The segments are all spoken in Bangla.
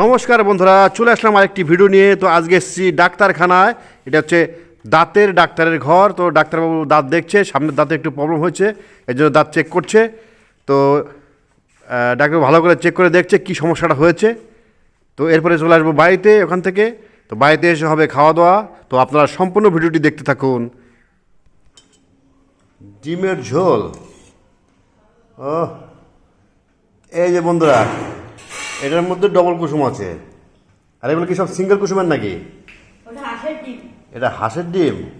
নমস্কার বন্ধুরা, চলে আসলাম আরেকটি ভিডিও নিয়ে। তো আজকে এসেছি ডাক্তারখানায়। এটা হচ্ছে দাঁতের ডাক্তারের ঘর। তো ডাক্তারবাবু দাঁত দেখছে, সামনের দাঁতে একটু প্রবলেম হয়েছে এই জন্য দাঁত চেক করছে। তো ডাক্তার ভালো করে চেক করে দেখছে কি সমস্যাটা হয়েছে। তো এরপরে চলে আসব বাড়িতে ওখান থেকে। তো বাড়িতে এসে হবে খাওয়া দাওয়া তো আপনারা সম্পূর্ণ ভিডিওটি দেখতে থাকুন। ডিমের ঝোল। ও এই যে বন্ধুরা এটার মধ্যে ডবল কুসুম আছে। আর এগুলো কি সব সিঙ্গেল কুসুমের নাকি? এটা হাঁসের ডিম?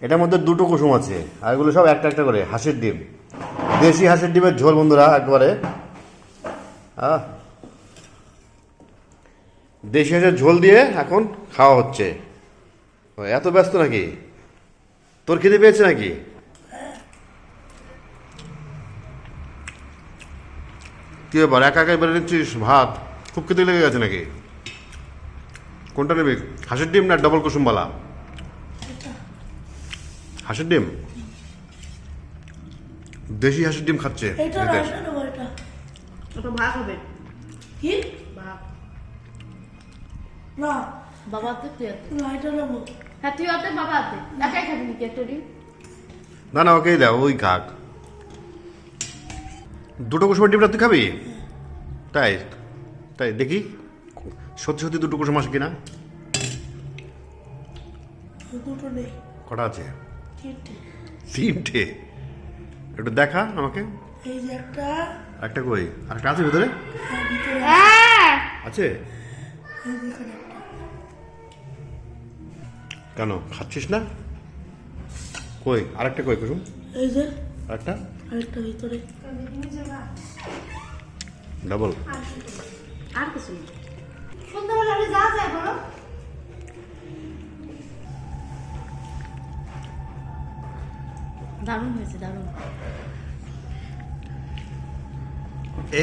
এটার মধ্যে দুটো কুসুম আছে। আর এগুলো সব একটা একটা করে হাঁসের ডিম। দেশি হাঁসের ডিমের ঝোল বন্ধুরা একবারে। আহ। দেশি হাঁসের ঝোল দিয়ে এখন খাওয়া হচ্ছে। ও, এত ব্যস্ত নাকি? তোর খিদে পেয়েছে নাকি? কি ব্যাপার একা একাই বেড়ে নিচ্ছিস? ভাত? খুব খেতে লেগে গেছে নাকি? কোনটা নেবি? হাঁসের ডিম না ডবল কুসুমবালা? হাঁসের ডিম? দেশি হাঁসের ডিম খাচ্ছে। না। তুই হ্যাঁ তুই আতে বাবা আতে একাই খাবি নাকি একটা ডিম? না না ওকেই দাও ওই খাক। দুটো কুসুমের ডিমটা তুই খাবি? তাই তাই দেখি। সত্যি সত্যি দুটো কুসুম আসে কিনা? কটা আছে? তিনটে। একটু দেখা আমাকে। একটা। একটা কই? আর একটা আছে ভিতরে? আছে? এই যে এখানে একটা। কেন খাচ্ছিস না? কই? আরেকটা কই কুসুম? এই যে। আরেকটা? আরেকটা ভিতরে। ডাবল আর কিছু সন্ধ্যাবেলা যা যায় বলো। দারুণ হয়েছে দারুণ।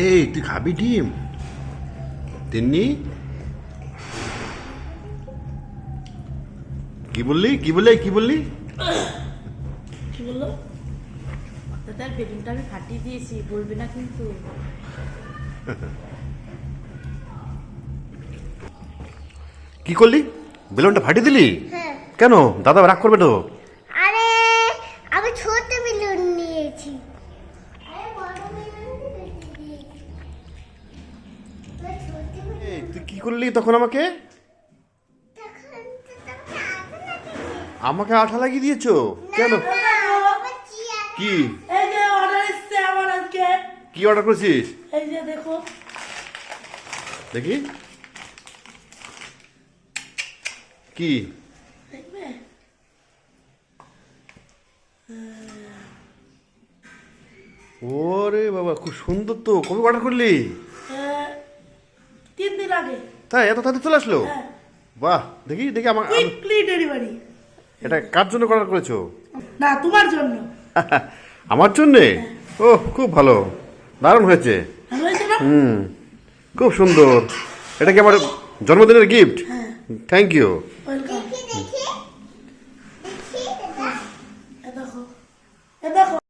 এই তুই খাবি ডিম? তিন্নি? কি বললি? কি বললি? কি বললি? কি বলল? তার বেলুনটা আমি ফাটিয়ে দিয়েছি বলবি না কিন্তু। কি করলি? বেলুনটা ফাটিয়ে দিলি? হ্যাঁ। কেন? দাদা রাগ করবে তো। আরে আমি ছোট বেলুন নিয়েছি। তুই কি করলি তখন আমাকে? আমাকে আঠা লাগিয়ে দিয়েছ? কেন? কি এই যে অর্ডার এসছে আমার আজকে কি? অর্ডার করেছিস? এই যে দেখো। দেখি। কি? ওরে বাবা খুব সুন্দর তো। কবে অর্ডার করলি? হ্যাঁ, তিন দিন আগে। তাই? এত তাড়াতাড়ি চলে আসলো? হ্যাঁ। বাহ দেখি দেখি আমার কুইকলি ডেলিভারি এটা কার জন্য অর্ডার করেছ? না তোমার জন্য। আমার জন্যে? ও খুব ভালো। দারুণ হয়েছে। হুম খুব সুন্দর। এটা কি আমার জন্মদিনের গিফট থ্যাংক ইউ